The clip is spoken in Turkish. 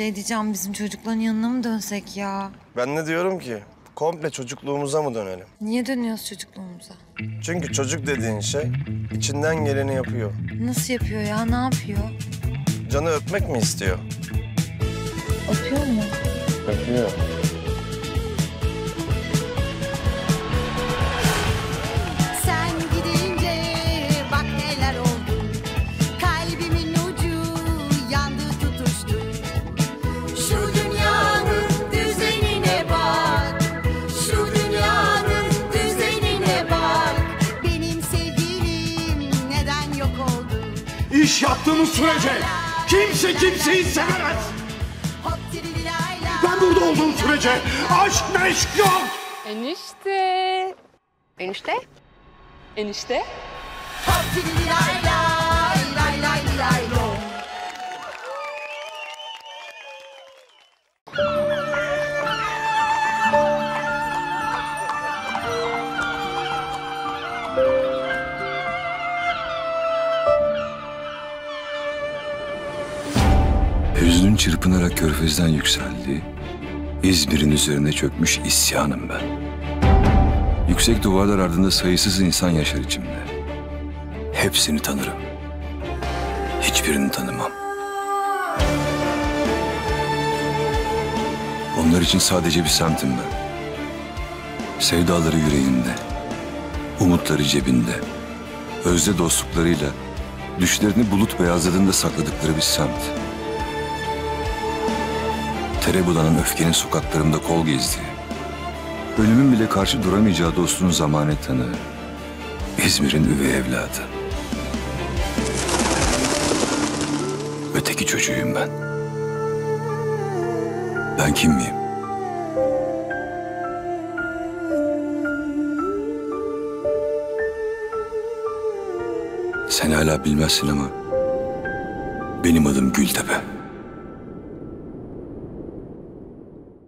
şey diyeceğim bizim çocukların yanına mı dönsek ya? Ben ne diyorum ki? Komple çocukluğumuza mı dönelim? Niye dönüyoruz çocukluğumuza? Çünkü çocuk dediğin şey içinden geleni yapıyor. Nasıl yapıyor ya? Ne yapıyor? Canı öpmek mi istiyor? Öpüyor mu? Öpüyor. İş yaptığımız sürece kimse kimseyi sevemez. Ben burada olduğum sürece aşk meşk yok. Enişte. Enişte? Enişte. Hop Hüznün çırpınarak körfezden yükseldi. İzmir'in üzerine çökmüş isyanım ben. Yüksek duvarlar ardında sayısız insan yaşar içimde. Hepsini tanırım. Hiçbirini tanımam. Onlar için sadece bir semtim ben. Sevdaları yüreğinde, umutları cebinde, özde dostluklarıyla düşlerini bulut beyazladığında sakladıkları bir semt. Tere bulanan öfkenin sokaklarımda kol gezdiği, ölümün bile karşı duramayacağı dostunun zamanet tanığı, İzmir'in üvey evladı. Öteki çocuğuyum ben. Ben kim miyim? Sen hala bilmezsin ama benim adım Gültepe.